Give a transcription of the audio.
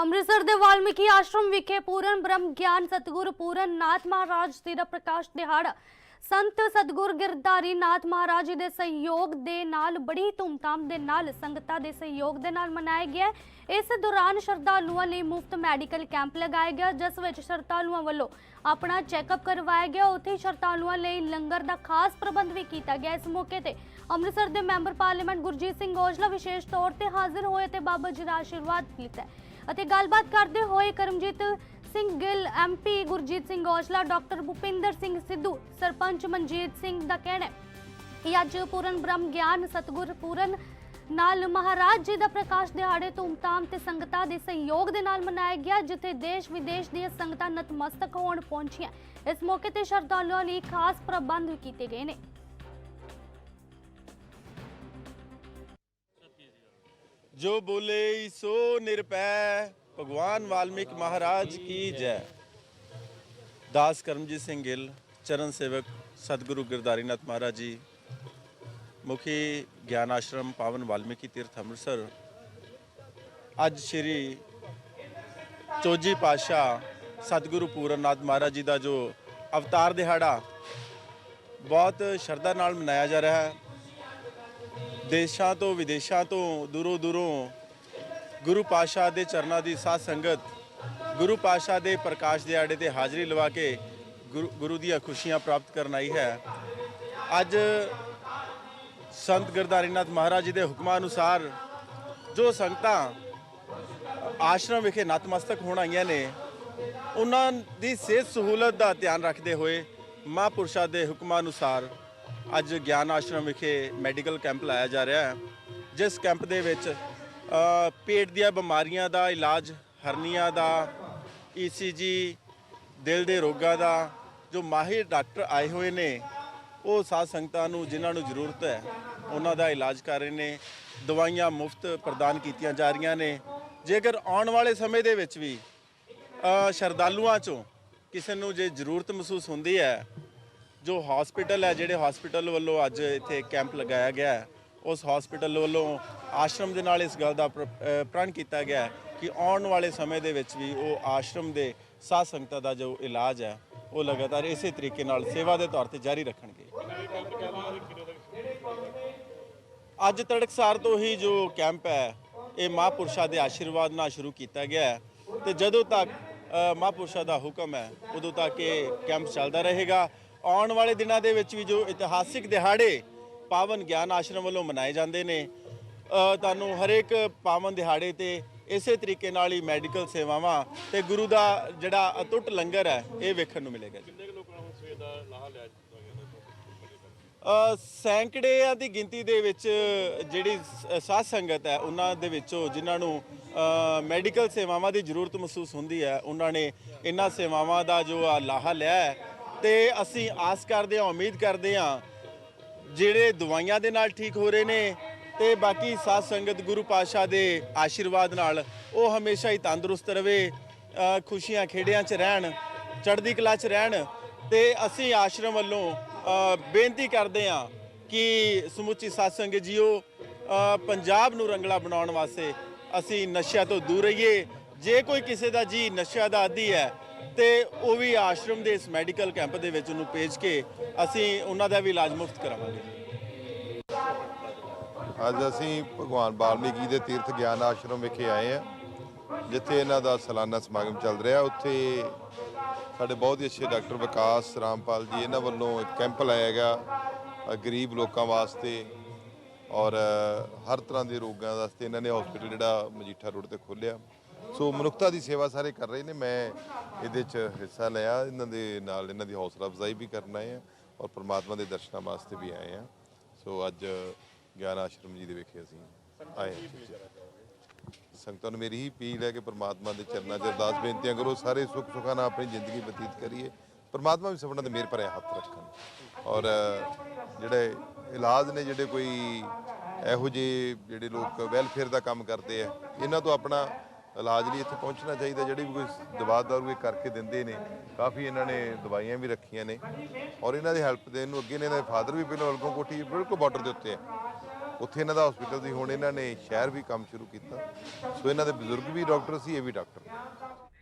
ਅੰਮ੍ਰਿਤਸਰ ਦੇ ਵਾਲਮੀਕੀ ਆਸ਼ਰਮ ਵਿਖੇ ਪੂਰਨ ਬ੍ਰਹਮ ਗਿਆਨ ਸਤਿਗੁਰ ਪੂਰਨ ਨਾਥ ਮਹਾਰਾਜ ਜੀ ਦਾ ਪ੍ਰਕਾਸ਼ ਦਿਹਾੜਾ। ਸੰਤ ਸਤਿਗੁਰ ਗਿਰਧਾਰੀ ਨਾਥ ਮਹਾਰਾਜ ਜੀ ਦੇ ਸਹਿਯੋਗ ਦੇ ਨਾਲ, ਬੜੀ ਧੂਮਧਾਮ ਦੇ ਨਾਲ, ਸੰਗਤਾਂ ਦੇ ਸਹਿਯੋਗ ਦੇ ਨਾਲ ਮਨਾਇਆ ਗਿਆ ਇਸ ਦੌਰਾਨ ਸ਼ਰਧਾਲੂਆਂ ਲਈ ਮੁਫਤ ਮੈਡੀਕਲ ਕੈਂਪ ਲਗਾਇਆ ਗਿਆ ਜਿਸ ਵਿੱਚ ਸ਼ਰਧਾਲੂਆਂ ਵੱਲੋਂ ਆਪਣਾ ਚੈੱਕਅਪ ਕਰਵਾਇਆ ਗਿਆ। ਉੱਥੇ ਸ਼ਰਧਾਲੂਆਂ ਲਈ ਲੰਗਰ ਦਾ ਖਾਸ ਪ੍ਰਬੰਧ ਵੀ ਕੀਤਾ ਗਿਆ। ਇਸ ਮੌਕੇ ਤੇ ਅੰਮ੍ਰਿਤਸਰ ਦੇ ਮੈਂਬਰ ਪਾਰਲੀਮੈਂਟ ਗੁਰਜੀਤ ਸਿੰਘ ਔਜਲਾ ਵਿਸ਼ੇਸ਼ ਤੌਰ ਤੇ ਹਾਜ਼ਰ ਹੋਏ ਤੇ ਬਾਬਾ ਜੀ ਦਾ ਆਸ਼ੀਰਵਾਦ ਲਿੱਤਾ ਅਤੇ ਗੱਲਬਾਤ ਕਰਦੇ ਹੋਏ ਕਰਮਜੀਤ ਸਿੰਘ ਗਿੱਲ ਐਮਪੀ ਗੁਰਜੀਤ ਸਿੰਘ ਔਜਲਾ, ਡਾਕਟਰ ਭੁਪਿੰਦਰ ਸਿੰਘ ਸਿੱਧੂ, ਸਰਪੰਚ ਮਨਜੀਤ ਸਿੰਘ ਦਾ ਕਹਿਣਾ ਹੈ ਕਿ ਅੱਜ ਪੂਰਨ ਬ੍ਰਹਮ ਗਿਆਨ ਸਤਿਗੁਰ ਪੂਰਨ ਨਾਲ ਮਹਾਰਾਜ ਜੀ ਦਾ ਪ੍ਰਕਾਸ਼ ਦਿਹਾੜੇ ਧੂਮਧਾਮ ਤੇ ਸੰਗਤਾਂ ਦੇ ਸਹਿਯੋਗ ਦੇ ਨਾਲ ਮਨਾਇਆ ਗਿਆ, ਜਿੱਥੇ ਦੇਸ਼ ਵਿਦੇਸ਼ ਦੀਆਂ ਸੰਗਤਾਂ ਨਤਮਸਤਕ ਹੋਣ ਪਹੁੰਚੀਆਂ। ਇਸ ਮੌਕੇ ਤੇ ਸ਼ਰਧਾਲੂਆਂ ਲਈ ਖਾਸ ਪ੍ਰਬੰਧ ਕੀਤੇ ਗਏ ਨੇ। ਜੋ ਬੋਲੇ ਸੋ ਨਿਰਪੈ, ਭਗਵਾਨ ਵਾਲਮੀਕ ਮਹਾਰਾਜ ਕੀ ਜੈ। ਦਾਸ ਕਰਮਜੀਤ ਸਿੰਘ ਗਿੱਲ, ਚਰਨ ਸੇਵਕ ਸਤਿਗੁਰੂ ਗਿਰਧਾਰੀਨਾਥ ਮਹਾਰਾਜ ਜੀ, ਮੁਖੀ ਗਿਆਨ ਆਸ਼ਰਮ ਪਾਵਨ ਵਾਲਮੀਕੀ ਤੀਰਥ ਅੰਮ੍ਰਿਤਸਰ, ਅੱਜ ਸ਼੍ਰੀ ਚੌਜੀ ਪਾਸ਼ਾ ਸਤਿਗੁਰੂ ਪੂਰਨਨਾਥ ਮਹਾਰਾਜ ਜੀ ਦਾ ਜੋ ਅਵਤਾਰ ਦਿਹਾੜਾ, ਬਹੁਤ ਸ਼ਰਧਾ ਨਾਲ ਮਨਾਇਆ ਜਾ ਰਿਹਾ ਹੈ। ਦੇਸ਼ਾਂ ਤੋਂ ਵਿਦੇਸ਼ਾਂ ਤੋਂ ਦੂਰੋਂ ਦੂਰੋਂ ਗੁਰੂ ਪਾਸ਼ਾ ਦੇ ਚਰਨਾਂ ਦੀ ਸਾਧ ਸੰਗਤ, ਗੁਰੂ ਪਾਸ਼ਾ ਦੇ ਪ੍ਰਕਾਸ਼ ਦਿਹਾੜੇ ਤੇ ਹਾਜ਼ਰੀ ਲਵਾ ਕੇ ਗੁਰੂ ਗੁਰੂ ਦੀਆਂ ਖੁਸ਼ੀਆਂ ਪ੍ਰਾਪਤ ਕਰਨ ਆਈ ਹੈ। ਅੱਜ ਸੰਤ ਗਿਰਧਾਰੀਨਾਥ ਮਹਾਰਾਜ ਜੀ ਦੇ ਹੁਕਮਾਂ ਅਨੁਸਾਰ ਜੋ ਸੰਗਤਾਂ ਆਸ਼ਰਮ ਵਿਖੇ ਨਤਮਸਤਕ ਹੋਣ ਆਈਆਂ ਨੇ, ਉਹਨਾਂ ਦੀ ਸਿਹਤ ਸਹੂਲਤ ਦਾ ਧਿਆਨ ਰੱਖਦੇ ਹੋਏ ਮਹਾਂਪੁਰਸ਼ਾਂ ਦੇ ਹੁਕਮਾਂ ਅਨੁਸਾਰ ਅੱਜ ਗਿਆਨ ਆਸ਼ਰਮ ਵਿਖੇ ਮੈਡੀਕਲ ਕੈਂਪ ਲਾਇਆ ਜਾ ਰਿਹਾ ਹੈ, ਜਿਸ ਕੈਂਪ ਦੇ ਵਿੱਚ ਪੇਟ ਦੀਆਂ ਬਿਮਾਰੀਆਂ ਦਾ ਇਲਾਜ, ਹਰਨੀਆਂ ਦਾ ਈਸੀਜੀ ਦਿਲ ਦੇ ਰੋਗਾਂ ਦਾ, ਜੋ ਮਾਹਿਰ ਡਾਕਟਰ ਆਏ ਹੋਏ ਨੇ, ਉਹ ਸਾਧ ਸੰਗਤਾਂ ਨੂੰ, ਜਿਨ੍ਹਾਂ ਨੂੰ ਜ਼ਰੂਰਤ ਹੈ, ਉਹਨਾਂ ਦਾ ਇਲਾਜ ਕਰ ਰਹੇ ਨੇ, ਦਵਾਈਆਂ ਮੁਫਤ ਪ੍ਰਦਾਨ ਕੀਤੀਆਂ ਜਾ ਰਹੀਆਂ ਨੇ। ਜੇਕਰ ਆਉਣ ਵਾਲੇ ਸਮੇਂ ਦੇ ਵਿੱਚ ਵੀ ਸ਼ਰਧਾਲੂਆਂ ਚੋਂ ਕਿਸੇ ਨੂੰ ਜੇ ਜ਼ਰੂਰਤ ਮਹਿਸੂਸ ਹੁੰਦੀ ਹੈ ਜੋ ਹਸਪੀਟਲ ਹੈ ਜਿਹੜੇ ਹਸਪੀਟਲ ਵੱਲੋਂ ਅੱਜ ਇੱਥੇ ਕੈਂਪ ਲਗਾਇਆ ਗਿਆ ਹੈ ਉਸ ਹਸਪੀਟਲ ਵੱਲੋਂ ਆਸ਼ਰਮ ਦੇ ਨਾਲ ਇਸ ਗੱਲ ਦਾ ਪ੍ਰ- ਪ੍ਰਣ ਕੀਤਾ ਗਿਆ ਹੈ ਕਿ ਆਉਣ ਵਾਲੇ ਸਮੇਂ ਦੇ ਵਿੱਚ ਵੀ ਉਹ ਆਸ਼ਰਮ ਦੇ ਸਾਧ ਸੰਗਤਾਂ ਦਾ ਜੋ ਇਲਾਜ ਹੈ ਉਹ ਲਗਾਤਾਰ ਇਸੇ ਤਰੀਕੇ ਨਾਲ ਸੇਵਾ ਦੇ ਤੌਰ ਤੇ ਜਾਰੀ ਰੱਖਣਗੇ। ਅੱਜ ਤੜਕਸਾਰ ਤੋਂ ਹੀ ਜੋ ਕੈਂਪ ਹੈ ਇਹ ਮਹਾਂਪੁਰਸ਼ਾਂ ਦੇ ਆਸ਼ੀਰਵਾਦ ਨਾਲ ਸ਼ੁਰੂ ਕੀਤਾ ਗਿਆ ਹੈ ਤੇ ਜਦੋਂ ਤੱਕ ਅ, ਮਹਾਂਪੁਰਸ਼ਾਂ ਦਾ ਹੁਕਮ ਹੈ ਉਦੋਂ ਤੱਕ ਇਹ ਕੈਂਪ ਚੱਲਦਾ ਰਹੇਗਾ। ਆਉਣ ਵਾਲੇ ਦਿਨਾਂ ਦੇ ਵਿੱਚ ਵੀ ਜੋ ਇਤਿਹਾਸਿਕ ਦਿਹਾੜੇ ਪਾਵਨ ਗਿਆਨ ਆਸ਼ਰਮ ਵੱਲੋਂ ਮਨਾਏ ਜਾਂਦੇ ਨੇ ਤੁਹਾਨੂੰ ਹਰੇਕ ਪਾਵਨ ਦਿਹਾੜੇ ਤੇ ਇਸੇ ਤਰੀਕੇ ਨਾਲ ਹੀ ਮੈਡੀਕਲ ਸੇਵਾਵਾਂ ਤੇ ਗੁਰੂ ਦਾ ਜਿਹੜਾ ਅਟੁੱਟ ਲੰਗਰ ਹੈ ਇਹ ਵੇਖਣ ਨੂੰ ਮਿਲੇਗਾ ਜੀ। ਅ, ਸੈਂਕੜਿਆਂ ਦੀ ਗਿਣਤੀ ਦੇ ਵਿੱਚ ਜਿਹੜੀ ਸ- ਸਾਧ ਸੰਗਤ ਹੈ ਉਹਨਾਂ ਦੇ ਵਿੱਚੋਂ ਜਿਨ੍ਹਾਂ ਨੂੰ ਮੈਡੀਕਲ ਸੇਵਾਵਾਂ ਦੀ ਜ਼ਰੂਰਤ ਮਹਿਸੂਸ ਹੁੰਦੀ ਹੈ ਉਹਨਾਂ ਨੇ ਇਹਨਾਂ ਸੇਵਾਵਾਂ ਦਾ ਜੋ ਆ ਲਾਹਾ ਲਿਆ ਹੈ ਤੇ ਅਸੀਂ ਆਸ ਕਰਦੇ ਹਾਂ, ਉਮੀਦ ਕਰਦੇ ਹਾਂ ਜਿਹੜੇ ਦਵਾਈਆਂ ਦੇ ਨਾਲ ਠੀਕ ਹੋ ਰਹੇ ਨੇ ਤੇ ਬਾਕੀ ਸਾਧ ਸੰਗਤ ਗੁਰੂ ਪਾਤਸ਼ਾਹ ਦੇ ਆਸ਼ੀਰਵਾਦ ਨਾਲ ਉਹ ਹਮੇਸ਼ਾ ਹੀ ਤੰਦਰੁਸਤ ਰਵੇ ਖੁਸ਼ੀਆਂ ਖੇੜਿਆਂ 'ਚ ਰਹਿਣ, ਚੜ੍ਹਦੀ ਕਲਾ 'ਚ ਰਹਿਣ ਤੇ ਅਸੀਂ ਆਸ਼ਰਮ ਵੱਲੋਂ ਬੇਨਤੀ ਕਰਦੇ ਹਾਂ ਕਿ ਸਮੁੱਚੀ ਸਾਧ ਸੰਗਤ ਜੀਓ ਪੰਜਾਬ ਨੂੰ ਰੰਗਲਾ ਬਣਾਉਣ ਵਾਸਤੇ ਅਸੀਂ ਨਸ਼ਿਆਂ ਤੋਂ ਦੂਰ ਰਹੀਏ। ਜੇ ਕੋਈ ਕਿਸੇ ਦਾ ਜੀ ਨਸ਼ਿਆਂ ਦਾ ਆਦੀ ਹੈ ਤੇ ਉਹ ਵੀ ਆਸ਼ਰਮ ਦੇ ਇਸ ਮੈਡੀਕਲ ਕੈਂਪ ਦੇ ਵਿੱਚ ਉਹਨੂੰ ਭੇਜ ਕੇ ਅਸੀਂ ਉਹਨਾਂ ਦਾ ਵੀ ਇਲਾਜ ਮੁਫਤ ਕਰਾਵਾਂਗੇ। ਅੱਜ ਅਸੀਂ ਭਗਵਾਨ ਵਾਲਮੀਕੀ ਦੇ ਤੀਰਥ ਗਿਆਨ ਆਸ਼ਰਮ ਵਿਖੇ ਆਏ ਆ ਜਿੱਥੇ ਇਹਨਾਂ ਦਾ ਸਾਲਾਨਾ ਸਮਾਗਮ ਚੱਲ ਰਿਹਾ ਉੱਥੇ ਸਾਡੇ ਬਹੁਤ ਹੀ ਅੱਛੇ ਡਾਕਟਰ ਵਿਕਾਸ ਰਾਮਪਾਲ ਜੀ, ਇਹਨਾਂ ਵੱਲੋਂ ਇੱਕ ਕੈਂਪ ਲਾਇਆ ਗਿਆ ਗਰੀਬ ਲੋਕਾਂ ਵਾਸਤੇ। ਔਰ ਹਰ ਤਰ੍ਹਾਂ ਦੇ ਰੋਗਾਂ ਵਾਸਤੇ ਇਹਨਾਂ ਨੇ ਹਸਪੀਟਲ ਜਿਹੜਾ ਮਜੀਠਾ ਰੋਡ ਤੇ ਖੋਲ੍ਹਿਆ। ਸੋ ਮਨੁੱਖਤਾ ਦੀ ਸੇਵਾ ਸਾਰੇ ਕਰ ਰਹੇ ਨੇ। ਮੈਂ ਇਹਦੇ 'ਚ ਹਿੱਸਾ ਲਿਆ। ਇਹਨਾਂ ਦੇ ਨਾਲ ਇਹਨਾਂ ਦੀ ਹੌਸਲਾ ਅਫਜ਼ਾਈ ਵੀ ਕਰਨ ਆਏ ਆ ਔਰ ਪ੍ਰਮਾਤਮਾ ਦੇ ਦਰਸ਼ਨਾਂ ਵਾਸਤੇ ਵੀ ਆਏ ਆ ਸੋ ਅੱਜ ਗਿਆਨ ਆਸ਼ਰਮ ਜੀ ਦੇ ਵਿਖੇ ਅਸੀਂ ਆਏ ਹਾਂ। ਸੰਗਤਾਂ ਨੂੰ ਮੇਰੀ ਹੀ ਅਪੀਲ ਹੈ ਕਿ ਪ੍ਰਮਾਤਮਾ ਦੇ ਚਰਨਾਂ 'ਚ ਅਰਦਾਸ ਬੇਨਤੀਆਂ ਕਰੋ। ਸਾਰੇ ਸੁੱਖ ਸੁੱਖਾਂ ਨਾਲ ਆਪਣੀ ਜ਼ਿੰਦਗੀ ਬਤੀਤ ਕਰੀਏ। ਪ੍ਰਮਾਤਮਾ ਵੀ ਸਭਨਾਂ ਦੇ ਮਿਹਰ ਭਰਿਆ ਹੱਥ ਰੱਖਣ। ਔਰ ਜਿਹੜੇ ਇਲਾਜ ਨੇ ਜਿਹੜੇ ਕੋਈ ਇਹੋ ਜਿਹੇ ਜਿਹੜੇ ਲੋਕ ਵੈਲਫੇਅਰ ਦਾ ਕੰਮ ਕਰਦੇ ਆ, ਇਹਨਾਂ ਤੋਂ ਆਪਣਾ ਇਲਾਜ ਲਈ ਇੱਥੇ ਪਹੁੰਚਣਾ ਚਾਹੀਦਾ, ਜਿਹੜੀ ਵੀ ਕੋਈ ਦਵਾ ਦਾਰੂ ਇਹ ਕਰਕੇ ਦਿੰਦੇ ਨੇ, ਕਾਫੀ ਇਹਨਾਂ ਨੇ ਦਵਾਈਆਂ ਵੀ ਰੱਖੀਆਂ ਨੇ, ਔਰ ਇਹਨਾਂ ਦੀ ਹੈਲਪ ਦੇਣ ਨੂੰ ਅੱਗੇ ਨੇ, ਇਹਨਾਂ ਦੇ ਫਾਦਰ ਵੀ ਪਹਿਲਾਂ ਅਲਗੋਂ ਕੋਠੀ ਬਿਲਕੁਲ ਬਾਰਡਰ ਦੇ ਉੱਤੇ ਹੈ ਉੱਥੇ ਇਹਨਾਂ ਦਾ ਹਸਪੀਟਲ ਸੀ, ਹੁਣ ਇਹਨਾਂ ਨੇ ਸ਼ਹਿਰ ਵੀ ਕੰਮ ਸ਼ੁਰੂ ਕੀਤਾ, ਸੋ ਇਹਨਾਂ ਦੇ ਬਜ਼ੁਰਗ ਵੀ ਡਾਕਟਰ ਸੀ, ਇਹ ਵੀ ਡਾਕਟਰ